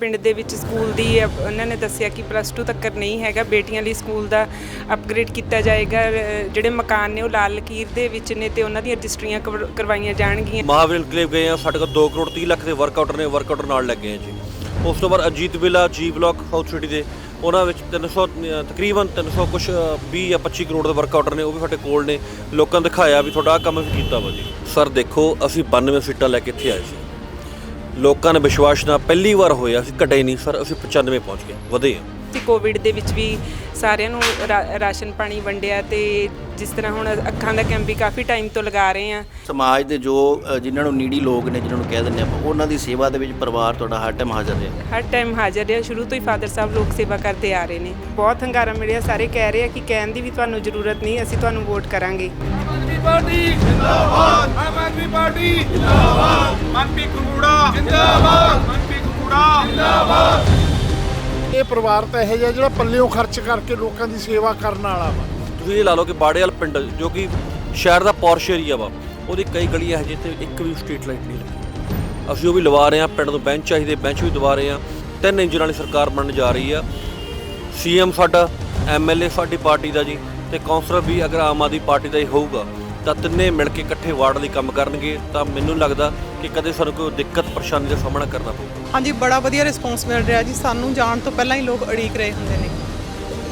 ਪਿੰਡ ਦੇ ਵਿੱਚ ਸਕੂਲ ਦੀ ਉਹਨਾਂ ਨੇ ਦੱਸਿਆ ਕਿ ਪਲੱਸ 2 ਤੱਕ ਨਹੀਂ ਹੈਗਾ। ਬੇਟੀਆਂ ਲਈ ਸਕੂਲ ਦਾ ਅਪਗ੍ਰੇਡ ਕੀਤਾ ਜਾਏਗਾ। ਜਿਹੜੇ ਮਕਾਨ ਨੇ ਉਹ ਲਾਲ ਲਕੀਰ ਦੇ ਵਿੱਚ ਨੇ ਤੇ ਉਹਨਾਂ ਦੀਆਂ ਰਜਿਸਟਰੀਆਂ ਕਰਵ- ਕਰਵਾਈਆਂ ਜਾਣਗੀਆਂ। ਮਹਾਵੀਰ ਕਲੇਵ ਗਏ ਆ ਸਾਡੇ ਕੋਲ 2 ਕਰੋੜ 30 ਲੱਖ ਦੇ ਵਰਕਆਊਟਰ ਨੇ ਵਰਕਆਊਟਰ ਨਾਲ ਲੱਗੇ ਆ ਜੀ। ਉਸ ਤੋਂ ਬਾਅਦ Ajit villa G block house city ਦੇ ਉਹਨਾਂ ਵਿੱਚ 300 ਅ, ਤਕਰੀਬਨ 300 ਕੁਛ ਅ, 20 ਜਾਂ 25 ਕਰੋੜ ਦੇ ਵਰਕਆਊਟਰ ਨੇ ਉਹ ਵੀ ਸਾਡੇ ਕੋਲ ਨੇ। ਲੋਕਾਂ ਦਿਖਾਇਆ ਵੀ ਤੁਹਾਡਾ ਆਹ ਕੰਮ ਵੀ ਕੀਤਾ ਵਾ ਜੀ। ਸਰ ਦੇਖੋ ਅਸੀਂ 92 ਸੀਟਾਂ ਲੈ ਕੇ ਇੱਥੇ ਆਏ ਸੀ। ਲੋਕਾਂ ਨੇ ਵਿਸ਼ਵਾਸ ਨਾਲ ਪਹਿਲੀ ਵਾਰ ਹੋਇਆ ਅਸੀਂ ਘਟੇ ਨਹੀਂ, ਸਰ, ਅਸੀਂ 95 ਪਹੁੰਚ ਗਏ, ਵਧੇ ਹਾਂ। ਤੇ ਕੋਵਿਡ ਦੇ ਵਿੱਚ ਵੀ ਸਾਰਿਆਂ ਨੂੰ ਰਾ- ਰਾਸ਼ਨ ਪਾਣੀ ਵੰਡਿਆ ਤੇ ਜਿਸ ਤਰ੍ਹਾਂ ਹੁਣ ਅੱਖਾਂ ਦਾ ਕੈਂਪ ਵੀ ਕਾਫੀ ਟਾਈਮ ਤੋਂ ਲਗਾ ਰਹੇ ਆ ਸਮਾਜ ਦੇ ਜੋ ਅ, ਜਿਨ੍ਹਾਂ ਨੂੰ ਨੀਡੀ ਲੋਕ ਨੇ ਜਿਨ੍ਹਾਂ ਨੂੰ ਕਹਿ ਦਿੰਦੇ ਆਪਾਂ ਉਹਨਾਂ ਦੀ ਸੇਵਾ ਦੇ ਵਿੱਚ ਪਰਿਵਾਰ ਤੁਹਾਡਾ ਹਰ ਟਾਈਮ ਹਾਜ਼ਰ ਰਿਹਾ। ਹਰ ਟਾਈਮ ਹਾਜ਼ਰ ਰਿਹਾ। ਸ਼ੁਰੂ ਤੋਂ ਹੀ ਫਾਦਰ ਸਾਹਿਬ ਲੋਕ ਸੇਵਾ ਕਰਦੇ ਆ ਰਹੇ ਨੇ। ਬਹੁਤ ਹੰਗਾਰਾ ਮਿਲਿਆ। ਸਾਰੇ ਕਹਿ ਰਹੇ ਆ ਕਿ ਕਹਿਣ ਦੀ ਵੀ ਤੁਹਾਨੂੰ ਜ਼ਰੂਰਤ ਨਹੀਂ ਅਸੀਂ ਤੁਹਾਨੂੰ ਵੋਟ ਕਰਾਂਗੇ। ਆਮ ਆਦਮੀ ਪਾਰਟੀ ਜਿੰਦਾਬਾਦ! ਆਮ ਆਦਮੀ ਪਾਰਟੀ ਜਿੰਦਾਬਾਦ! ਮਨਪ੍ਰੀਤ ਕੁਕੂੜਾ ਜਿੰਦਾਬਾਦ! ਮਨਪ੍ਰੀਤ ਕੁਕੂੜਾ ਜਿੰਦਾਬਾਦ! ਇਹ ਪਰਿਵਾਰ ਤਾਂ ਇਹੋ ਜਿਹਾ ਜਿਹੜਾ ਪੱਲਿਓਂ ਖਰਚ ਕਰਕੇ ਲੋਕਾਂ ਦੀ ਸੇਵਾ ਕਰਨ ਵਾਲਾ ਵਾ। ਤੁਸੀਂ ਇਹ ਲਾ ਲਓ ਕਿ ਬਾੜੇ ਵਾਲ ਪਿੰਡ, ਜੋ ਕਿ ਸ਼ਹਿਰ ਦਾ ਪੌਰਸ਼ ਏਰੀਆ ਵਾ, ਉਹਦੀ ਕਈ ਗਲੀਆਂ ਹੈ ਜਿੱਥੇ ਇੱਕ ਵੀ ਸਟਰੀਟ ਲਾਈਟ ਨਹੀਂ ਲੱਗੀ। ਅਸੀਂ ਉਹ ਵੀ ਲਵਾ ਰਹੇ ਹਾਂ, ਪਿੰਡ ਤੋਂ ਬੈਂਚ ਚਾਹੀਦੇ, ਬੈਂਚ ਵੀ ਦਵਾ ਰਹੇ ਹਾਂ। ਤਿੰਨ ਇੰਜਨ ਵਾਲੀ ਸਰਕਾਰ ਬਣਨ ਜਾ ਰਹੀ ਆ। ਸੀਐਮ ਸਾਡਾ ਐਮਐਲਏ ਸਾਡੀ ਪਾਰਟੀ ਦਾ ਜੀ, ਤੇ ਕੌਂਸਲਰ ਵੀ ਅਗਰ ਆਮ ਆਦਮੀ ਪਾਰਟੀ ਦਾ ਹੀ ਹੋਊਗਾ, ਤਾਂ ਤਿੰਨੇ ਮਿਲ ਕੇ ਇਕੱਠੇ ਵਾਰਡ ਲਈ ਕੰਮ ਕਰਨਗੇ, ਤਾਂ ਮੈਨੂੰ ਲੱਗਦਾ ਕਿ ਕਦੇ ਸਾਨੂੰ ਕੋਈ ਦਿੱਕਤ, ਪਰੇਸ਼ਾਨੀ ਦਾ ਸਾਹਮਣਾ ਕਰਨਾ ਪਊ। ਹਾਂਜੀ, ਬੜਾ ਵਧੀਆ ਰਿਸਪੌਂਸ ਮਿਲ ਰਿਹਾ ਜੀ। ਸਾਨੂੰ ਜਾਣ ਤੋਂ ਪਹਿਲਾਂ ਹੀ ਲੋਕ ਅੜੀਕ ਰਹੇ ਹੁੰਦੇ ਨੇ।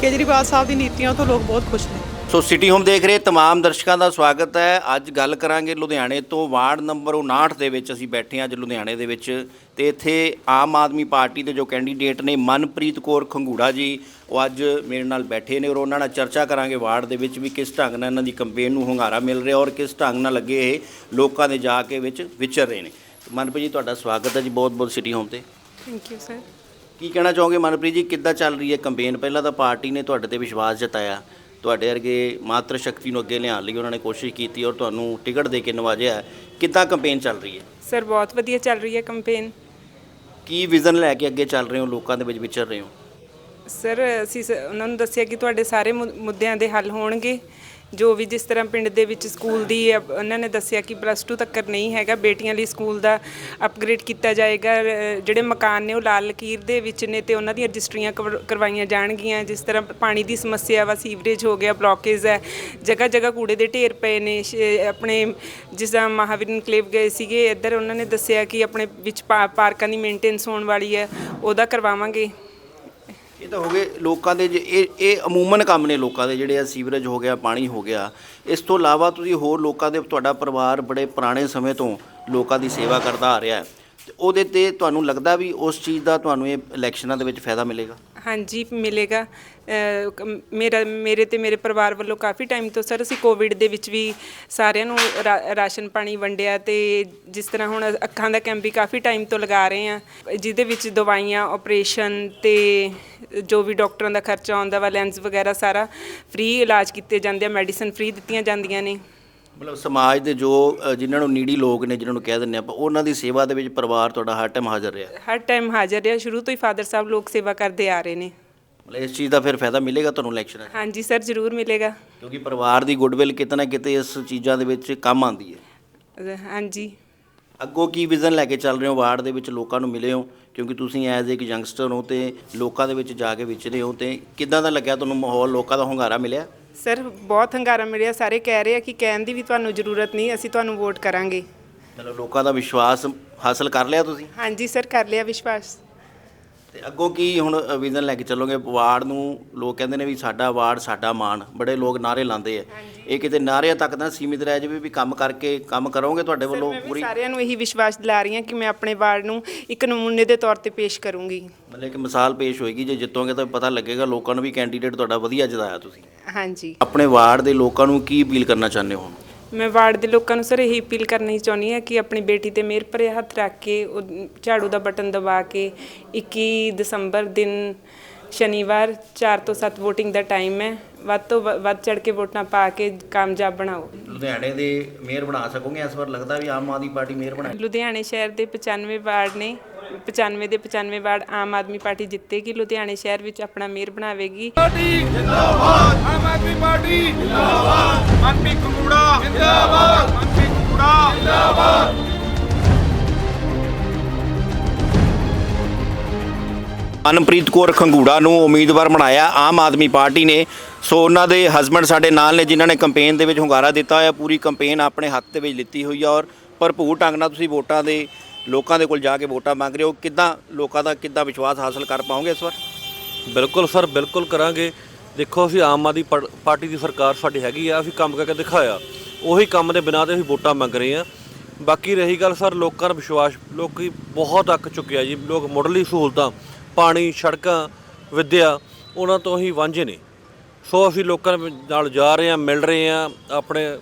ਕੇਜਰੀਵਾਲ ਸਾਹਿਬ ਦੀ ਨੀਤੀਆਂ ਤੋਂ ਲੋਕ ਬਹੁਤ ਖੁਸ਼ ਨੇ। ਸੋ ਸਿਟੀ ਹੋਮ ਦੇਖ ਰਹੇ तमाम ਦਰਸ਼ਕਾਂ ਦਾ ਸਵਾਗਤ ਹੈ ਅੱਜ ਗੱਲ ਕਰਾਂਗੇ ਲੁਧਿਆਣੇ ਤੋਂ ਵਾਰਡ ਨੰਬਰ 59 ਦੇ ਵਿੱਚ ਅਸੀਂ ਬੈਠੇ ਹਾਂ ਅੱਜ ਲੁਧਿਆਣੇ ਦੇ ਵਿੱਚ ਤੇ ਇੱਥੇ ਆਮ ਆਦਮੀ ਪਾਰਟੀ ਦੇ ਜੋ ਕੈਂਡੀਡੇਟ ਨੇ ਮਨਪ੍ਰੀਤ ਕੌਰ ਖੰਗੂੜਾ ਜੀ ਉਹ ਅੱਜ ਮੇਰੇ ਨਾਲ ਬੈਠੇ ਨੇ ਔਰ ਉਹਨਾਂ ਨਾਲ ਚਰਚਾ ਕਰਾਂਗੇ ਵਾਰਡ ਦੇ ਵਿੱਚ ਵੀ ਕਿਸ ਢੰਗ ਨਾਲ ਇਹਨਾਂ ਦੀ ਕੰਪੇਨ ਨੂੰ ਹੁੰਗਾਰਾ ਮਿਲ ਰਿਹਾ ਔਰ ਕਿਸ ਢੰਗ ਨਾਲ ਲੱਗੇ ਇਹ ਲੋਕਾਂ ਦੇ ਜਾ ਕੇ ਵਿੱਚ ਵਿਚਰ ਰਹੇ ਨੇ ਮਨਪ੍ਰੀਤ ਜੀ ਤੁਹਾਡਾ ਸਵਾਗਤ ਹੈ ਜੀ ਬਹੁਤ ਬਹੁਤ ਸਿਟੀ ਹੋਮ ਤੇ ਥੈਂਕ ਯੂ ਸਰ ਕੀ ਕਹਿਣਾ ਚਾਹੋਗੇ ਮਨਪ੍ਰੀਤ ਜੀ ਕਿੱਦਾਂ ਚੱਲ ਰਹੀ ਹੈ ਕੰਪੇਨ ਪਹਿਲਾਂ ਤਾਂ ਪਾਰਟੀ ਨੇ ਤੁਹਾਡੇ ਤੇ ਵਿਸ਼ਵਾਸ ਜਤਾਇਆ ਤੁਹਾਡੇ ਵਰਗੇ ਮਾਤਰ ਸ਼ਕਤੀ ਨੂੰ ਅੱਗੇ ਲਿਆਉਣ ਲਈ ਉਹਨਾਂ ਨੇ ਕੋਸ਼ਿਸ਼ ਕੀਤੀ ਔਰ ਤੁਹਾਨੂੰ ਟਿਕਟ ਦੇ ਕੇ ਨਵਾਜਿਆ ਕਿੱਦਾਂ ਕੰਪੇਨ ਚੱਲ ਰਹੀ ਹੈ? ਸਰ ਬਹੁਤ ਵਧੀਆ ਚੱਲ ਰਹੀ ਹੈ ਕੰਪੇਨ ਕੀ ਵਿਜ਼ਨ ਲੈ ਕੇ ਅੱਗੇ ਚੱਲ ਰਹੇ ਹੋ ਲੋਕਾਂ ਦੇ ਵਿੱਚ ਵਿਚਰ ਰਹੇ ਹੋ? ਸਰ ਅਸੀਂ ਸ- ਉਹਨਾਂ ਨੂੰ ਦੱਸਿਆ ਕਿ ਤੁਹਾਡੇ ਸਾਰੇ ਮੁ- ਮੁੱਦਿਆਂ ਦੇ ਹੱਲ ਹੋਣਗੇ। ਜੋ ਵੀ ਜਿਸ ਤਰ੍ਹਾਂ ਪਿੰਡ ਦੇ ਵਿੱਚ ਸਕੂਲ ਦੀ ਅਪ- ਉਹਨਾਂ ਨੇ ਦੱਸਿਆ ਕਿ ਪਲੱਸ 2 ਤੱਕ ਨਹੀਂ ਹੈਗਾ। ਬੇਟੀਆਂ ਲਈ ਸਕੂਲ ਦਾ ਅਪਗ੍ਰੇਡ ਕੀਤਾ ਜਾਏਗਾ। ਅ, ਜਿਹੜੇ ਮਕਾਨ ਨੇ ਉਹ ਲਾਲ ਲਕੀਰ ਦੇ ਵਿੱਚ ਨੇ ਤੇ ਉਹਨਾਂ ਦੀਆਂ ਰਜਿਸਟਰੀਆਂ ਕਰਵ- ਕਰਵਾਈਆਂ ਜਾਣਗੀਆਂ। ਜਿਸ ਤਰ੍ਹਾਂ ਪਾਣੀ ਦੀ ਸਮੱਸਿਆ ਵਾ ਸੀਵਰੇਜ ਹੋ ਗਿਆ ਬਲੋਕੇਜ ਹੈ। ਜਗ੍ਹਾ ਜਗ੍ਹਾ ਕੂੜੇ ਦੇ ਢੇਰ ਪਏ ਨੇ। ਸ਼- ਆਪਣੇ ਜਿਸ ਤਰ੍ਹਾਂ ਮਹਾਵੀਰ ਇਨਕਲੇਵ ਗਏ ਸੀਗੇ ਇੱਧਰ ਉਹਨਾਂ ਨੇ ਦੱਸਿਆ ਕਿ ਆਪਣੇ ਵਿੱਚ ਪਾ- ਪਾਰਕਾਂ ਦੀ ਮੇਨਟੇਨੈਂਸ ਹੋਣ ਵਾਲੀ ਹੈ। ਉਹਦਾ ਕਰਵਾਵਾਂਗੇ। ਇਹ ਤਾਂ ਹੋ ਗਏ ਲੋਕਾਂ ਦੇ ਜੇ ਇਹ ਇਹ ਅਮੂਮਨ ਕੰਮ ਨੇ ਲੋਕਾਂ ਦੇ ਜਿਹੜੇ ਆ ਸੀਵਰੇਜ ਹੋ ਗਿਆ, ਪਾਣੀ ਹੋ ਗਿਆ। ਇਸ ਤੋਂ ਇਲਾਵਾ ਤੁਸੀਂ ਹੋਰ ਲੋਕਾਂ ਦੇ, ਤੁਹਾਡਾ ਪਰਿਵਾਰ ਬੜੇ ਪੁਰਾਣੇ ਸਮੇਂ ਤੋਂ ਲੋਕਾਂ ਦੀ ਸੇਵਾ ਕਰਦਾ ਆ ਰਿਹਾ ਹੈ। ਤੇ ਉਹਦੇ ਤੇ ਤੁਹਾਨੂੰ ਲੱਗਦਾ ਵੀ ਉਸ ਚੀਜ਼ ਦਾ ਤੁਹਾਨੂੰ ਇਹ ਇਲੈਕਸ਼ਨਾਂ ਦੇ ਵਿੱਚ ਫਾਇਦਾ ਮਿਲੇਗਾ? ਹਾਂਜੀ ਮਿਲੇਗਾ। ਅਹ, ਕ- ਮੇਰਾ ਮੇਰੇ ਤੇ ਮੇਰੇ ਪਰਿਵਾਰ ਵੱਲੋਂ ਕਾਫੀ ਟਾਈਮ ਤੋਂ ਸਰ ਅਸੀਂ ਕੋਵਿਡ ਦੇ ਵਿੱਚ ਵੀ ਸਾਰਿਆਂ ਨੂੰ ਰਾ- ਰਾਸ਼ਨ ਪਾਣੀ ਵੰਡਿਆ ਤੇ ਜਿਸ ਤਰ੍ਹਾਂ ਹੁਣ ਅੱਖਾਂ ਦਾ ਕੈਂਪ ਵੀ ਕਾਫੀ ਟਾਈਮ ਤੋਂ ਲਗਾ ਰਹੇ ਆ ਜਿਹਦੇ ਵਿੱਚ ਦਵਾਈਆਂ ਆਪਰੇਸ਼ਨ ਤੇ ਜੋ ਵੀ ਡਾਕਟਰਾਂ ਦਾ ਖਰਚਾ ਆਉਂਦਾ ਵਾ ਲੈਂਸ ਵਗੈਰਾ ਸਾਰਾ ਫ੍ਰੀ ਇਲਾਜ ਕੀਤੇ ਜਾਂਦੇ ਆ ਮੈਡੀਸਨ ਫ੍ਰੀ ਦਿੱਤੀਆਂ ਜਾਂਦੀਆਂ ਨੇ। ਮਤਲਬ ਸਮਾਜ ਦੇ ਜੋ ਅ, ਜਿਨ੍ਹਾਂ ਨੂੰ ਨੀਡੀ ਲੋਕ ਨੇ ਜਿਨ੍ਹਾਂ ਨੂੰ ਕਹਿ ਦਿੰਦੇ ਆਪਾਂ ਉਹਨਾਂ ਦੀ ਸੇਵਾ ਦੇ ਵਿੱਚ ਪਰਿਵਾਰ ਤੁਹਾਡਾ ਹਰ ਟਾਈਮ ਹਾਜ਼ਰ ਰਿਹਾ। ਹਰ ਟਾਈਮ ਹਾਜ਼ਰ ਰਿਹਾ। ਸ਼ੁਰੂ ਤੋਂ ਹੀ ਫਾਦਰ ਸਾਹਿਬ ਲੋਕ ਸੇਵਾ ਕਰਦੇ ਆ ਰਹੇ ਨੇ। ਮਤਲਬ ਇਸ ਚੀਜ਼ ਦਾ ਫਿਰ ਫਾਇਦਾ ਮਿਲੇਗਾ ਤੁਹਾਨੂੰ ਇਲੈਕਸ਼ਨਾਂ 'ਚ ਹਾਂਜੀ ਸਰ ਜ਼ਰੂਰ ਮਿਲੇਗਾ। ਕਿਉਂਕਿ ਪਰਿਵਾਰ ਦੀ ਗੁੱਡਵਿਲ ਕਿਤੇ ਨਾ ਕਿਤੇ ਇਸ ਚੀਜ਼ਾਂ ਦੇ ਵਿੱਚ ਕੰਮ ਆਉਂਦੀ ਹੈ। ਅਹ, ਹਾਂਜੀ। ਅੱਗੋਂ ਕੀ ਵਿਜ਼ਨ ਲੈ ਕੇ ਚੱਲ ਰਹੇ ਹੋ? ਵਾਰਡ ਦੇ ਵਿੱਚ ਲੋਕਾਂ ਨੂੰ ਮਿਲੇ ਹੋ? ਕਿਉਂਕਿ ਤੁਸੀਂ ਐਜ਼ ਇੱਕ ਯੰਗਸਟਰ ਹੋ ਤੇ ਲੋਕਾਂ ਦੇ ਵਿੱਚ ਜਾ ਕੇ ਵਿਚਰੇ ਹੋ ਤੇ ਕਿੱਦਾਂ ਦਾ ਲੱਗਿਆ ਤੁਹਾਨੂੰ ਮਾਹੌਲ? ਲੋਕਾਂ ਦਾ ਹੁੰਗਾਰਾ ਮਿਲਿਆ? ਸਰ ਬਹੁਤ ਹੰਗਾਰਾ ਮਿਲਿਆ। ਸਾਰੇ ਕਹਿ ਰਹੇ ਆ ਕਿ ਕਹਿਣ ਦੀ ਵੀ ਤੁਹਾਨੂੰ ਜ਼ਰੂਰਤ ਨਹੀਂ ਅਸੀਂ ਤੁਹਾਨੂੰ ਵੋਟ ਕਰਾਂਗੇ। ਮਤਲਬ ਲੋਕਾਂ ਦਾ ਵਿਸ਼ਵਾਸ ਹਾਸਲ ਕਰ ਲਿਆ ਤੁਸੀਂ? ਹਾਂਜੀ ਸਰ ਕਰ ਲਿਆ ਵਿਸ਼ਵਾਸ। ਤੇ ਅੱਗੋਂ ਕੀ ਹੁਣ ਵਿਜ਼ਨ ਲੈ ਕੇ ਚੱਲੋਗੇ ਵਾਰਡ ਨੂੰ ਲੋਕ ਕਹਿੰਦੇ ਨੇ ਵੀ ਸਾਡਾ ਵਾਰਡ ਸਾਡਾ ਮਾਣ ਬੜੇ ਲੋਕ ਨਾਰੇ ਲਾਉਂਦੇ ਆ। ਇਹ ਕਿਤੇ ਨਾਰਿਆਂ ਤੱਕ ਨਾ ਸੀਮਿਤ ਰਹਿ ਜਾਵੇ ਵੀ ਕੰਮ ਕਰਕੇ ਕੰਮ ਕਰੋਗੇ ਤੁਹਾਡੇ ਵੱਲੋਂ ਪੂਰੀ। ਸਾਰਿਆਂ ਨੂੰ ਇਹੀ ਵਿਸ਼ਵਾਸ ਦਿਲਾ ਰਹੀ ਹਾਂ ਕਿ ਮੈਂ ਆਪਣੇ ਵਾਰਡ ਨੂੰ ਇੱਕ ਨਮੂਨੇ ਦੇ ਤੌਰ ਤੇ ਪੇਸ਼ ਕਰੂੰਗੀ। ਮਤਲਬ ਕਿ ਮਿਸਾਲ ਪੇਸ਼ ਹੋਏਗੀ ਜੇ ਜਿੱਤੋਗੇ ਤਾਂ ਪਤਾ ਲੱਗੇਗਾ ਲੋਕਾਂ ਨੂੰ ਵੀ ਕੈਂਡੀਡੇਟ ਤੁਹਾਡਾ ਵਧੀਆ ਜਿਤਾਇਆ ਤੁਸੀਂ। ਹਾਂਜੀ। ਆਪਣੇ ਵਾਰਡ ਦੇ ਲੋਕਾਂ ਨੂੰ ਕੀ ਅਪੀਲ ਕਰਨਾ ਚਾਹੁੰਦੇ ਹੋ ਮੈਂ ਵਾਰਡ ਦੇ ਲੋਕਾਂ ਨੂੰ ਸਰ ਇਹੀ ਅਪੀਲ ਕਰਨੀ ਚਾਹੁੰਦੀ ਹਾਂ ਕਿ ਆਪਣੀ ਬੇਟੀ ਤੇ ਮਿਹਰ ਭਰੇ ਹੱਥ ਰੱਖ ਕੇ ਉਹ ਝਾੜੂ ਦਾ ਬਟਨ ਦਬਾ ਕੇ 21 ਦਸੰਬਰ ਦਿਨ ਸ਼ਨੀਵਾਰ 4 ਤੋਂ 7 VOTING ਦਾ ਟਾਈਮ ਹੈ। ਵੱਧ ਤੋਂ ਵੱਧ ਚੜ ਕੇ ਵੋਟਾਂ ਪਾ ਕੇ ਕਾਮਯਾਬ ਬਣਾਓ। ਲੁਧਿਆਣੇ ਦੇ ਮੇਅਰ ਬਣਾ ਸਕੋਗੇ? ਇਸ ਵਾਰ ਲੱਗਦਾ ਵੀ ਆਮ ਆਦਮੀ ਪਾਰਟੀ ਮੇਅਰ ਬਣਾਏ ਲੁਧਿਆਣੇ ਸ਼ਹਿਰ ਦੇ 95 ਵਾਰਡ ਨੇ 95 ਦੇ 95 ਵਾਰਡ ਆਮ ਆਦਮੀ ਪਾਰਟੀ ਜਿੱਤੇਗੀ। ਲੁਧਿਆਣੇ ਸ਼ਹਿਰ ਵਿੱਚ ਆਪਣਾ ਮੇਅਰ ਬਣਾਵੇਗੀ। ਪਾਰਟੀ ਜਿੰਦਾਬਾਦ! ਆਮ ਆਦਮੀ ਪਾਰਟੀ ਜਿੰਦਾਬਾਦ! ਮਨਪ੍ਰੀਤ ਕੁਕੂੜਾ ਜਿੰਦਾਬਾਦ। ਮਨਪ੍ਰੀਤ ਕੁਕੂੜਾ ਜਿੰਦਾਬਾਦ। ਮਨਪ੍ਰੀਤ ਕੌਰ ਖੰਗੂੜਾ ਨੂੰ ਉਮੀਦਵਾਰ ਬਣਾਇਆ ਆਮ ਆਦਮੀ ਪਾਰਟੀ ਨੇ। ਸੋ ਉਹਨਾਂ ਦੇ ਹਸਬੰਡ ਸਾਡੇ ਨਾਲ ਨੇ ਜਿਨ੍ਹਾਂ ਨੇ ਕੈਂਪੇਨ ਦੇ ਵਿੱਚ ਹੁੰਗਾਰਾ ਦਿੱਤਾ ਹੋਇਆ। ਪੂਰੀ ਕੈਂਪੇਨ ਆਪਣੇ ਹੱਥ ਦੇ ਵਿੱਚ ਲਿੱਤੀ ਹੋਈ ਆ ਔਰ ਭਰਪੂਰ ਢੰਗ ਨਾਲ ਤੁਸੀਂ ਵੋਟਾਂ ਦੇ ਲੋਕਾਂ ਦੇ ਕੋਲ ਜਾ ਕੇ ਵੋਟਾਂ ਮੰਗ ਰਹੇ ਹੋ। ਕਿੱਦਾਂ ਲੋਕਾਂ ਦਾ ਕਿੱਦਾਂ ਵਿਸ਼ਵਾਸ ਹਾਸਲ ਕਰ ਪਾਓਗੇ ਇਸ ਵਾਰ? ਬਿਲਕੁਲ ਸਰ ਬਿਲਕੁਲ ਕਰਾਂਗੇ। ਦੇਖੋ ਅਸੀਂ ਆਮ ਆਦਮੀ ਪਾ- ਪਾਰਟੀ ਦੀ ਸਰਕਾਰ ਸਾਡੀ ਹੈਗੀ ਆ, ਅਸੀਂ ਕੰਮ ਕਰਕੇ ਦਿਖਾਇਆ। ਉਹੀ ਕੰਮ ਦੇ ਬਿਨਾਂ ਤੇ ਅਸੀਂ ਵੋਟਾਂ ਮੰਗ ਰਹੇ ਆ। ਬਾਕੀ ਰਹੀ ਗੱਲ ਸਰ, ਲੋਕਾਂ ਦਾ ਵਿਸ਼ਵਾਸ, ਲੋਕੀ ਬਹੁਤ ਅੱਕ ਚੁੱਕਿਆ ਜੀ। ਲੋਕ ਮੁੱਢਲੀ ਸਹੂਲਤਾਂ, ਪਾਣੀ, ਸੜਕਾਂ, ਵਿੱਦਿਆ, ਉਹਨਾਂ ਤੋਂ ਹੀ ਵਾਂਝੇ ਨੇ। ਸੋ ਅਸੀਂ ਲੋਕਾਂ ਨਾਲ ਜਾ ਰਹੇ ਆ, ਮਿਲ ਰਹੇ ਆ। ਆਪਣੇ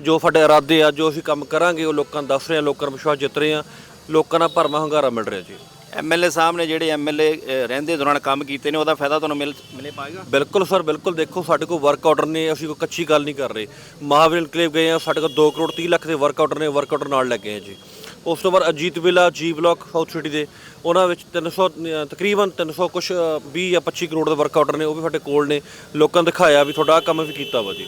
ਜੋ ਸਾਡੇ ਇਰਾਦੇ ਆ, ਜੋ ਅਸੀਂ ਕੰਮ ਕਰਾਂਗੇ, ਉਹ ਲੋਕਾਂ ਨੂੰ ਦੱਸ ਰਹੇ ਆ, ਲੋਕਾਂ ਨੂੰ ਵਿਸ਼ਵਾਸ ਜਿੱਤ ਰਹੇ ਆ। ਲੋਕਾਂ ਦਾ ਭਰਮਾ ਹੁੰਗਾਰਾ ਮਿਲ ਰਿਹਾ ਜੀ। ਐਮਐਲਏ ਸਾਹਿਬ ਨੇ ਜਿਹੜੇ ਐਮਐਲਏ ਰਹਿੰਦੇ ਦੌਰਾਨ ਕੰਮ ਕੀਤੇ ਨੇ ਉਹਦਾ ਫਾਇਦਾ ਤੁਹਾਨੂੰ ਮਿਲ ਮਿਲੇ ਪਾਏਗਾ? ਬਿਲਕੁਲ ਸਰ ਬਿਲਕੁਲ ਦੇਖੋ ਸਾਡੇ ਕੋਲ ਵਰਕ ਆਰਡਰ ਨੇ ਅਸੀਂ ਕੋਈ ਕੱਚੀ ਗੱਲ ਨਹੀਂ ਕਰ ਰਹੇ। ਮਹਾਵੀਰ ਇਨਕਲੇਵ ਗਏ ਆ ਸਾਡੇ ਕੋਲ 2 ਕਰੋੜ 30 ਲੱਖ ਦੇ ਵਰਕ ਆਰਡਰ ਨੇ ਵਰਕ ਆਰਡਰ ਨਾਲ ਲੱਗੇ ਆ ਜੀ। ਉਸ ਤੋਂ ਬਾਅਦ Ajit villa G block south city ਦੇ ਉਹਨਾਂ ਵਿੱਚ 300 ਅ, ਤਕਰੀਬਨ 300 ਕੁਛ ਅ, 20 ਜਾਂ 25 ਕਰੋੜ ਦੇ ਵਰਕ ਆਰਡਰ ਨੇ ਉਹ ਵੀ ਸਾਡੇ ਕੋਲ ਨੇ। ਲੋਕਾਂ ਨੂੰ ਦਿਖਾਇਆ ਵੀ ਤੁਹਾਡਾ ਆਹ ਕੰਮ ਵੀ ਕੀਤਾ ਵਾ ਜੀ।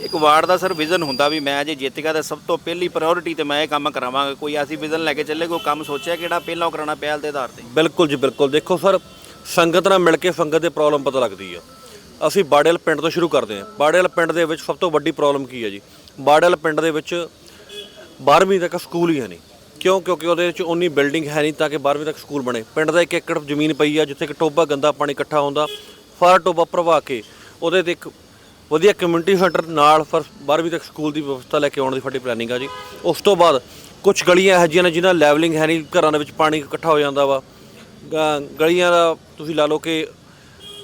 ਇੱਕ ਵਾਰਡ ਦਾ ਸਰ ਵਿਜ਼ਨ ਹੁੰਦਾ ਵੀ ਮੈਂ ਜੇ ਜਿੱਤ ਗਿਆ ਤਾਂ ਸਭ ਤੋਂ ਪਹਿਲੀ ਪ੍ਰਾਇੋਰਟੀ ਤੇ ਮੈਂ ਇਹ ਕੰਮ ਕਰਾਵਾਂਗਾ। ਕੋਈ ਐਸੀ ਵਿਜ਼ਨ ਲੈ ਕੇ ਚੱਲੇ, ਕੋਈ ਕੰਮ ਸੋਚਿਆ ਕਿਹੜਾ ਪਹਿਲਾਂ ਉਹ ਕਰਾਉਣਾ ਪਹਿਲ ਦੇ ਆਧਾਰ ਤੇ? ਬਿਲਕੁਲ ਜੀ, ਬਿਲਕੁਲ। ਦੇਖੋ ਸਰ, ਸੰਗਤ ਨਾਲ ਮਿਲ ਕੇ ਸੰਗਤ ਦੇ ਪ੍ਰੋਬਲਮ ਪਤਾ ਲੱਗਦੀ ਆ। ਅਸੀਂ ਬਾੜੇਲ ਪਿੰਡ ਤੋਂ ਸ਼ੁਰੂ ਕਰਦੇ ਹਾਂ। ਬਾੜੇਲ ਪਿੰਡ ਦੇ ਵਿੱਚ ਸਭ ਤੋਂ ਵੱਡੀ ਪ੍ਰੋਬਲਮ ਕੀ ਹੈ ਜੀ? ਬਾੜੇਲ ਪਿੰਡ ਦੇ ਵਿੱਚ 12ਵੀਂ ਤੱਕ ਸਕੂਲ ਹੀ ਹੈ ਨਹੀਂ। ਕਿਉਂ? ਕਿਉਂਕਿ ਉਹਦੇ ਵਿੱਚ ਉਨੀ ਬਿਲਡਿੰਗ ਹੈ ਨਹੀਂ ਤਾਂ ਕਿ 12ਵੀਂ ਤੱਕ ਸਕੂਲ ਬਣੇ। ਪਿੰਡ ਦਾ ਇੱਕ ਏਕੜ ਜ਼ਮੀਨ ਪਈ ਆ, ਜਿੱਥੇ ਕਿ ਟੋਬਾ ਗੰਦਾ ਪਾਣੀ ਇਕੱਠਾ ਹੁੰਦਾ। ਫਾਰ ਟੋਬਾ ਭਰਵਾ ਕੇ ਉਹਦੇ ਤੇ ਇੱਕ ਵਧੀਆ ਕਮਿਊਨਿਟੀ ਸੈਂਟਰ ਨਾਲ ਫਿਰ 12ਵੀਂ ਤੱਕ ਸਕੂਲ ਦੀ ਵਿਵਸਥਾ ਲੈ ਕੇ ਆਉਣ ਦੀ ਸਾਡੀ ਪਲੈਨਿੰਗ ਆ ਜੀ। ਉਸ ਤੋਂ ਬਾਅਦ ਕੁਝ ਗਲੀਆਂ ਇਹੋ ਜਿਹੀਆਂ ਨੇ ਜਿਨ੍ਹਾਂ ਲੈਵਲਿੰਗ ਹੈ ਨਹੀਂ, ਘਰਾਂ ਦੇ ਵਿੱਚ ਪਾਣੀ ਇਕੱਠਾ ਹੋ ਜਾਂਦਾ ਵਾ। ਗ- ਗਲੀਆਂ ਦਾ ਤੁਸੀਂ ਲਾ ਲਓ ਕਿ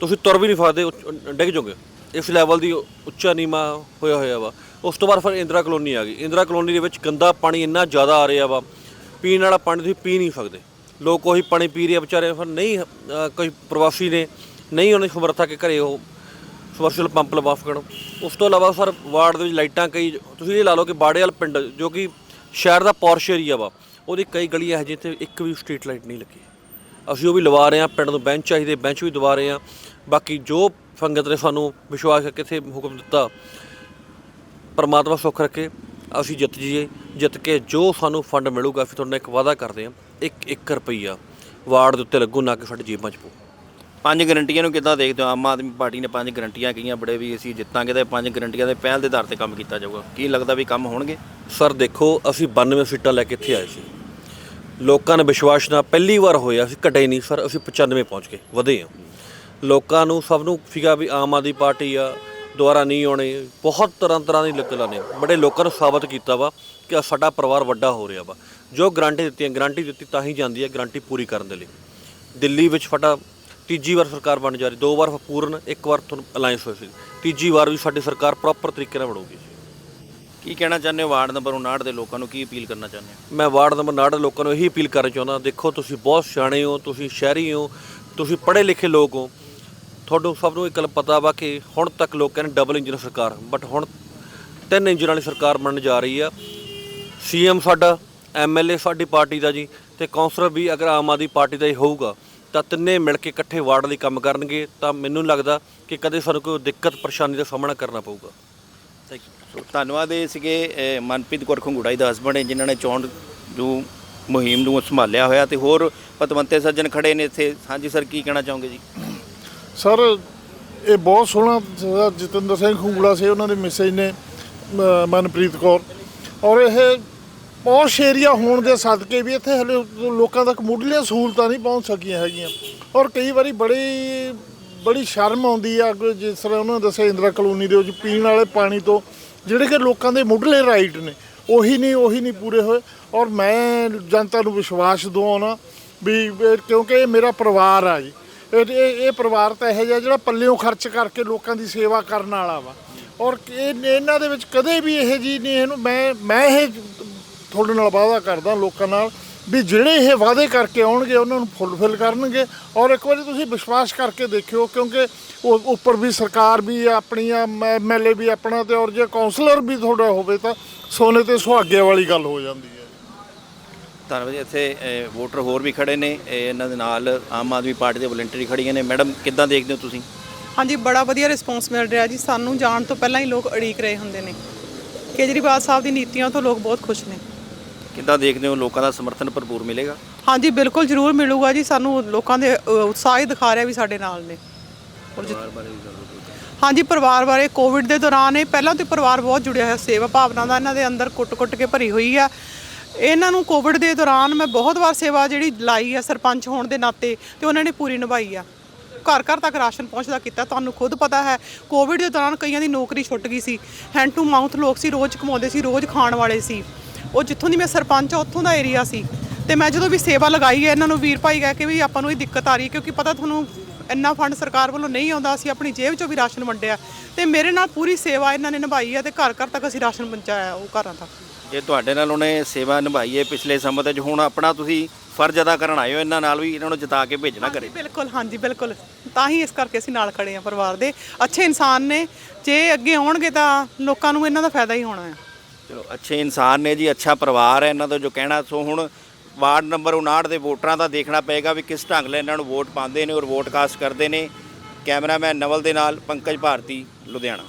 ਤੁਸੀਂ ਤੁਰ ਵੀ ਨਹੀਂ ਸਕਦੇ ਉੱਚ- ਡਿੱਗ ਜਾਓਗੇ। ਇਸ ਲੈਵਲ ਦੀ ਉੱਚਾ ਨੀਮਾ ਹੋਇਆ ਹੋਇਆ ਵਾ। ਉਸ ਤੋਂ ਬਾਅਦ ਫਿਰ ਇੰਦਰਾ ਕਲੋਨੀ ਆ ਗਈ। ਇੰਦਰਾ ਕਲੋਨੀ ਦੇ ਵਿੱਚ ਗੰਦਾ ਪਾਣੀ ਇੰਨਾ ਜ਼ਿਆਦਾ ਆ ਰਿਹਾ ਵਾ, ਪੀਣ ਵਾਲਾ ਪਾਣੀ ਤੁਸੀਂ ਪੀ ਨਹੀਂ ਸਕਦੇ। ਲੋਕ ਉਹੀ ਪਾਣੀ ਪੀ ਰਹੇ ਵਿਚਾਰੇ, ਫਿਰ ਨਹੀਂ ਕੋਈ ਪ੍ਰਵਾਸੀ ਨੇ, ਨਹੀਂ ਉਹਨਾਂ ਦੀ ਸਮਰੱਥਾ ਕਿ ਘਰੇ ਉਹ ਸਮਰਸੀਬਲ ਪੰਪ ਲਵਾ ਸਕਣ। ਉਸ ਤੋਂ ਇਲਾਵਾ ਸਰ, ਵਾਰਡ ਦੇ ਵਿੱਚ ਲਾਈਟਾਂ ਕਈ, ਤੁਸੀਂ ਇਹ ਲਾ ਲਓ ਕਿ ਬਾੜੇਵਾਲ ਪਿੰਡ, ਜੋ ਕਿ ਸ਼ਹਿਰ ਦਾ ਪੌਰਸ਼ ਏਰੀਆ ਵਾ, ਉਹਦੀ ਕਈ ਗਲੀਆਂ ਹੈ ਜਿੱਥੇ ਇੱਕ ਵੀ ਸਟਰੀਟ ਲਾਈਟ ਨਹੀਂ ਲੱਗੀ। ਅਸੀਂ ਉਹ ਵੀ ਲਵਾ ਰਹੇ ਹਾਂ, ਪਿੰਡ ਨੂੰ ਬੈਂਚ ਚਾਹੀਦੇ, ਬੈਂਚ ਵੀ ਦਵਾ ਰਹੇ ਹਾਂ। ਬਾਕੀ ਜੋ ਸੰਗਤ ਨੇ ਸਾਨੂੰ ਵਿਸ਼ਵਾਸ ਕਰਕੇ ਇੱਥੇ ਹੁਕਮ ਦਿੱਤਾ, ਪਰਮਾਤਮਾ ਸੁੱਖ ਰੱਖੇ, ਅਸੀਂ ਜਿੱਤ ਜੀਏ ਜਿੱਤ ਕੇ ਜੋ ਸਾਨੂੰ ਫੰਡ ਮਿਲੂਗਾ, ਅਸੀਂ ਤੁਹਾਨੂੰ ਇੱਕ ਵਾਅਦਾ ਕਰਦੇ ਹਾਂ ਇੱਕ ਇੱਕ ਰੁਪਈਆ ਵਾਰਡ ਦੇ ਉੱਤੇ ਲੱਗੂ, ਨਾ ਕਿ ਸਾਡੇ ਜੇਬਾਂ 'ਚ ਪਊ। ਪੰਜ ਗਰੰਟੀਆਂ ਨੂੰ ਕਿੱਦਾਂ ਦੇਖਦੇ ਹੋ? ਆਮ ਆਦਮੀ ਪਾਰਟੀ ਨੇ ਪੰਜ ਗਰੰਟੀਆਂ ਕਹੀਆਂ, ਬੜੇ ਵੀ ਅਸੀਂ ਜਿੱਤਾਂਗੇ ਤੇ ਪੰਜ ਗਰੰਟੀਆਂ ਦੇ ਪਹਿਲ ਦੇ ਆਧਾਰ ਤੇ ਕੰਮ ਕੀਤਾ ਜਾਊਗਾ। ਕੀ ਲੱਗਦਾ ਵੀ ਕੰਮ ਹੋਣਗੇ? ਸਰ, ਦੇਖੋ, ਅਸੀਂ 92 ਸੀਟਾਂ ਲੈ ਕੇ ਇੱਥੇ ਆਏ ਸੀ। ਲੋਕਾਂ ਨੇ ਵਿਸ਼ਵਾਸ ਨਾਲ ਪਹਿਲੀ ਵਾਰ ਹੋਇਆ ਅਸੀਂ ਘਟੇ ਨਹੀਂ। ਸਰ, ਅਸੀਂ 95 ਪਹੁੰਚ ਗਏ, ਵਧੇ ਹਾਂ। ਲੋਕਾਂ ਨੂੰ ਸਭ ਨੂੰ ਫਿਗਾ ਵੀ ਆਮ ਆਦਮੀ ਪਾਰਟੀ ਆ ਦੁਆਰਾ ਨਹੀਂ ਆਉਣੇ। ਬਹੁਤ ਤਰ੍ਹਾਂ ਤਰ੍ਹਾਂ ਦੀ ਲੱਕਲਾਂ ਨੇ ਬੜੇ ਲੋਕਾਂ ਨੂੰ ਸਾਬਤ ਕੀਤਾ ਵਾ ਕਿ ਸਾਡਾ ਪਰਿਵਾਰ ਵੱਡਾ ਹੋ ਰਿਹਾ ਵਾ। ਜੋ ਗਰੰਟੀ ਦਿੱਤੀਆਂ, ਗਰੰਟੀ ਦਿੱਤੀ ਤਾਂ ਹੀ ਜਾਂਦੀ ਹੈ, ਗਰੰਟੀ ਪੂਰੀ ਕਰਨ ਦੇ ਲਈ। ਦਿੱਲੀ ਵਿੱਚ ਫਟਾ ਤੀਜੀ ਵਾਰ ਸਰਕਾਰ ਬਣ ਜਾ ਰਹੀ ਦੋ ਵਾਰ ਪੂਰਨ ਇੱਕ ਵਾਰ ਤੁਹਾਨੂੰ ਅਲਾਈਅੰਸ ਹੋਈ ਸੀ। ਤੀਜੀ ਵਾਰ ਵੀ ਸਾਡੀ ਸਰਕਾਰ ਪ੍ਰੋਪਰ ਤਰੀਕੇ ਨਾਲ ਬਣੂਗੀ ਕੀ ਕਹਿਣਾ ਚਾਹੁੰਦੇ ਹੋ ਵਾਰਡ ਨੰਬਰ 59 ਦੇ ਲੋਕਾਂ ਨੂੰ ਕੀ ਅਪੀਲ ਕਰਨਾ ਚਾਹੁੰਦੇ ਹੋ? ਮੈਂ ਵਾਰਡ ਨੰਬਰ 59 ਦੇ ਲੋਕਾਂ ਨੂੰ ਇਹੀ ਅਪੀਲ ਕਰਨਾ ਚਾਹੁੰਦਾ ਦੇਖੋ ਤੁਸੀਂ ਬਹੁਤ ਸਿਆਣੇ ਹੋ ਤੁਸੀਂ ਸ਼ਹਿਰੀ ਹੋ ਤੁਸੀਂ ਪੜ੍ਹੇ ਲਿਖੇ ਲੋਕ ਹੋ। ਤੁਹਾਨੂੰ ਸਭ ਨੂੰ ਇੱਕ ਗੱਲ ਪਤਾ ਵਾ ਕਿ ਹੁਣ ਤੱਕ ਲੋਕ ਕਹਿੰਦੇ ਡਬਲ ਇੰਜਨ ਸਰਕਾਰ ਬਟ ਹੁਣ ਤਿੰਨ ਇੰਜਨ ਵਾਲੀ ਸਰਕਾਰ ਬਣਨ ਜਾ ਰਹੀ ਆ। ਸੀਐਮ ਸਾਡਾ ਐਮਐਲਏ ਸਾਡੀ ਪਾਰਟੀ ਦਾ ਜੀ ਤੇ ਕੌਂਸਲਰ ਵੀ ਅਗਰ ਆਮ ਆਦਮੀ ਪਾਰਟੀ ਦਾ ਹੀ ਹੋਊਗਾ ਤਾਂ ਤਿੰਨੇ ਮਿਲ ਕੇ ਇਕੱਠੇ ਵਾਰਡ ਲਈ ਕੰਮ ਕਰਨਗੇ ਤਾਂ ਮੈਨੂੰ ਲੱਗਦਾ ਕਿ ਕਦੇ ਸਾਨੂੰ ਕੋਈ ਦਿੱਕਤ ਪਰੇਸ਼ਾਨੀ ਦਾ ਸਾਹਮਣਾ ਕਰਨਾ ਪਊਗਾ। ਥੈਂਕ ਯੂ ਸੋ ਧੰਨਵਾਦ ਇਹ ਸੀਗੇ ਮਨਪ੍ਰੀਤ ਕੌਰ ਖੰਗੂੜਾ ਜੀ ਦਾ ਹਸਬੰਡ ਹੈ ਜਿਨ੍ਹਾਂ ਨੇ ਚੋਣ ਨੂੰ ਮੁਹਿੰਮ ਨੂੰ ਸੰਭਾਲਿਆ ਹੋਇਆ। ਤੇ ਹੋਰ ਪਤਵੰਤੇ ਸੱਜਣ ਖੜੇ ਨੇ ਇੱਥੇ। ਹਾਂਜੀ ਸਰ ਕੀ ਕਹਿਣਾ ਚਾਹੋਗੇ ਜੀ? ਸਰ ਇਹ ਬਹੁਤ ਸੋਹਣਾ ਜਤਿੰਦਰ ਸਿੰਘ ਖੂਗੜਾ ਸੀ ਉਹਨਾਂ ਦੇ ਮੈਸੇਜ ਨੇ ਮਨਪ੍ਰੀਤ ਕੌਰ। ਔਰ ਇਹ ਪੌਸ਼ ਏਰੀਆ ਹੋਣ ਦੇ ਸਦਕੇ ਵੀ ਇੱਥੇ ਹਲੇ ਲੋਕਾਂ ਤੱਕ ਮੁੱਢਲੀਆਂ ਸਹੂਲਤਾਂ ਨਹੀਂ ਪਹੁੰਚ ਸਕੀਆਂ ਹੈਗੀਆਂ। ਔਰ ਕਈ ਵਾਰੀ ਬੜੀ ਬੜੀ ਸ਼ਰਮ ਆਉਂਦੀ ਆ ਕਿ ਜਿਸ ਤਰ੍ਹਾਂ ਉਹਨਾਂ ਨੇ ਦੱਸਿਆ ਇੰਦਰਾ ਕਲੋਨੀ ਦੇ ਵਿੱਚ ਪੀਣ ਵਾਲੇ ਪਾਣੀ ਤੋਂ, ਜਿਹੜੇ ਕਿ ਲੋਕਾਂ ਦੇ ਮੁੱਢਲੇ ਰਾਈਟ ਨੇ, ਉਹੀ ਨਹੀਂ ਉਹੀ ਨਹੀਂ ਪੂਰੇ ਹੋਏ। ਔਰ ਮੈਂ ਜਨਤਾ ਨੂੰ ਵਿਸ਼ਵਾਸ ਦਿਵਾਉਣਾ ਵੀ ਕਿਉਂਕਿ ਇਹ ਮੇਰਾ ਪਰਿਵਾਰ ਆ ਜੀ। ਇਹ ਇਹ ਇਹ ਪਰਿਵਾਰ ਤਾਂ ਇਹੋ ਜਿਹਾ ਜਿਹੜਾ ਪੱਲਿਓਂ ਖਰਚ ਕਰਕੇ ਲੋਕਾਂ ਦੀ ਸੇਵਾ ਕਰਨ ਵਾਲਾ ਵਾ। ਔਰ ਇਹ, ਇਹਨਾਂ ਦੇ ਵਿੱਚ ਕਦੇ ਵੀ ਇਹ ਜੀ ਨਹੀਂ, ਇਹਨੂੰ ਮੈਂ ਮੈਂ ਇਹ ਤੁਹਾਡੇ ਨਾਲ ਵਾਅਦਾ ਕਰਦਾ ਲੋਕਾਂ ਨਾਲ ਵੀ ਜਿਹੜੇ ਇਹ ਵਾਅਦੇ ਕਰਕੇ ਆਉਣਗੇ ਉਹਨਾਂ ਨੂੰ ਫੁੱਲਫਿਲ ਕਰਨਗੇ। ਔਰ ਇੱਕ ਵਾਰੀ ਤੁਸੀਂ ਵਿਸ਼ਵਾਸ ਕਰਕੇ ਦੇਖਿਓ ਕਿਉਂਕਿ ਉਹ ਉੱਪਰ ਵੀ ਸਰਕਾਰ ਵੀ ਆਪਣੀ ਆ ਐਮਐਲਏ ਵੀ ਆਪਣਾ ਤੇ ਔਰ ਜੇ ਕਾਉਂਸਲਰ ਵੀ ਤੁਹਾਡਾ ਹੋਵੇ ਤਾਂ ਸੋਨੇ ਤੇ ਸੁਹਾਗੇ ਵਾਲੀ ਗੱਲ ਹੋ ਜਾਂਦੀ ਹੈ। ਧੰਨਵਾਦ ਜੀ ਇੱਥੇ ਵੋਟਰ ਹੋਰ ਵੀ ਖੜੇ ਨੇ ਇਹ ਇਹਨਾਂ ਦੇ ਨਾਲ ਆਮ ਆਦਮੀ ਪਾਰਟੀ ਦੇ ਵਲੰਟਰੀ ਖੜੀਆਂ ਨੇ। ਮੈਡਮ ਕਿੱਦਾਂ ਦੇਖਦੇ ਹੋ ਤੁਸੀਂ? ਹਾਂਜੀ ਬੜਾ ਵਧੀਆ ਰਿਸਪੌਂਸ ਮਿਲ ਰਿਹਾ ਜੀ। ਸਾਨੂੰ ਜਾਣ ਤੋਂ ਪਹਿਲਾਂ ਹੀ ਲੋਕ ਅੜੀਕ ਰਹੇ ਹੁੰਦੇ ਨੇ ਕੇਜਰੀਵਾਲ ਸਾਹਿਬ ਦੀ ਨੀਤੀਆਂ ਤੋਂ ਲੋਕ ਬਹੁਤ ਖੁਸ਼ ਨੇ। ਕਿੱਦਾਂ ਦੇਖਦੇ ਹੋ ਲੋਕਾਂ ਦਾ ਸਮਰਥਨ ਭਰਪੂਰ ਮਿਲੇਗਾ? ਹਾਂਜੀ ਬਿਲਕੁਲ ਜ਼ਰੂਰ ਮਿਲੂਗਾ ਜੀ ਸਾਨੂੰ ਲੋਕਾਂ ਦੇ ਅ, ਉਤਸ਼ਾਹ ਹੀ ਦਿਖਾ ਰਿਹਾ ਵੀ ਸਾਡੇ ਨਾਲ ਨੇ। ਔਰ ਜਿ- ਹਾਂਜੀ ਪਰਿਵਾਰ ਬਾਰੇ ਕੋਵਿਡ ਦੇ ਦੌਰਾਨ ਇਹ ਪਹਿਲਾਂ ਤੋਂ ਪਰਿਵਾਰ ਬਹੁਤ ਜੁੜਿਆ ਹੋਇਆ ਸੇਵਾ ਭਾਵਨਾ ਦਾ ਇਹਨਾਂ ਦੇ ਅੰਦਰ ਕੁੱਟ-ਕੁੱਟ ਕੇ ਭਰੀ ਹੋਈ ਆ। ਇਹਨਾਂ ਨੂੰ ਕੋਵਿਡ ਦੇ ਦੌਰਾਨ ਮੈਂ ਬਹੁਤ ਵਾਰ ਸੇਵਾ ਜਿਹੜੀ ਲਾਈ ਆ ਸਰਪੰਚ ਹੋਣ ਦੇ ਨਾਤੇ ਤੇ ਉਹਨਾਂ ਨੇ ਪੂਰੀ ਨਿਭਾਈ ਆ। ਘਰ ਘਰ ਤੱਕ ਰਾਸ਼ਨ ਪਹੁੰਚਦਾ ਕੀਤਾ ਤੁਹਾਨੂੰ ਖੁਦ ਪਤਾ ਹੈ ਕੋਵਿਡ ਦੇ ਦੌਰਾਨ ਕਈਆਂ ਦੀ ਨੌਕਰੀ ਛੁੱਟ ਗਈ ਸੀ। ਹੈਂਡ ਟੂ ਮਾਊਥ ਲੋਕ ਸੀ ਰੋਜ਼ ਕਮਾਉਂਦੇ ਸੀ ਰੋਜ਼ ਖਾਣ ਵਾਲੇ ਸੀ। ਉਹ ਜਿੱਥੋਂ ਦੀ ਮੈਂ ਸਰਪੰਚ ਆ ਉੱਥੋਂ ਦਾ ਏਰੀਆ ਸੀ। ਤੇ ਮੈਂ ਜਦੋਂ ਵੀ ਸੇਵਾ ਲਗਾਈ ਹੈ ਇਹਨਾਂ ਨੂੰ ਵੀਰ ਭਾਈ ਕਹਿ ਕੇ ਵੀ ਆਪਾਂ ਨੂੰ ਇਹ ਦਿੱਕਤ ਆ ਰਹੀ ਹੈ ਕਿਉਂਕਿ ਪਤਾ ਤੁਹਾਨੂੰ ਇੰਨਾ ਫੰਡ ਸਰਕਾਰ ਵੱਲੋਂ ਨਹੀਂ ਆਉਂਦਾ ਅਸੀਂ ਆਪਣੀ ਜੇਬ ਚੋਂ ਵੀ ਰਾਸ਼ਨ ਵੰਡਿਆ। ਤੇ ਮੇਰੇ ਨਾਲ ਪੂਰੀ ਸੇਵਾ ਇਹਨਾਂ ਨੇ ਨਿਭਾਈ ਹੈ ਤੇ ਘਰ ਘਰ ਤੱਕ ਅਸੀਂ ਰਾਸ਼ਨ ਪਹੁੰਚਾਇਆ ਉਹ ਘਰਾਂ ਤੱਕ। ਜੇ ਤੁਹਾਡੇ ਨਾਲ ਉਹਨੇ ਸੇਵਾ ਨਿਭਾਈ ਹੈ ਪਿਛਲੇ ਸਮੇਂ ਤੇ ਹੁਣ ਆਪਣਾ ਤੁਸੀਂ ਫਰਜ਼ ਅਦਾ ਕਰਨ ਆਏ ਹੋ ਇਹਨਾਂ ਨਾਲ ਵੀ ਇਹਨਾਂ ਨੂੰ ਜਿਤਾ ਕੇ ਭੇਜਣਾ ਕਰੇ ਬਿਲਕੁਲ ਹਾਂਜੀ ਬਿਲਕੁਲ। ਤਾਂ ਹੀ ਇਸ ਕਰਕੇ ਅਸੀਂ ਨਾਲ ਖੜੇ ਹਾਂ ਪਰਿਵਾਰ ਦੇ। ਅੱਛੇ ਇਨਸਾਨ ਨੇ ਜੇ ਅੱਗੇ ਆਉਣਗੇ ਤਾਂ ਲੋਕਾਂ ਨੂੰ ਇਹਨਾਂ ਦਾ ਫਾਇਦਾ ਹੀ ਹੋਣਾ ਹੈ। ਚਲੋ, ਅੱਛੇ ਇਨਸਾਨ ਨੇ ਜੀ, ਅੱਛਾ ਪਰਿਵਾਰ ਹੈ ਇਹਨਾਂ ਦਾ ਜੋ ਕਹਿਣਾ, ਸੋ ਹੁਣ ਵਾਰਡ ਨੰਬਰ 59 ਦੇ ਵੋਟਰਾਂ ਦਾ ਦੇਖਣਾ ਪਏਗਾ ਵੀ ਕਿਸ ਢੰਗ ਨਾਲ ਇਹਨਾਂ ਨੂੰ ਵੋਟ ਪਾਉਂਦੇ ਨੇ ਔਰ ਵੋਟ ਕਾਸਟ ਕਰਦੇ ਨੇ। ਕੈਮਰਾਮੈਨ ਨਵਲ ਦੇ ਨਾਲ ਪੰਕਜ ਭਾਰਤੀ, ਲੁਧਿਆਣਾ।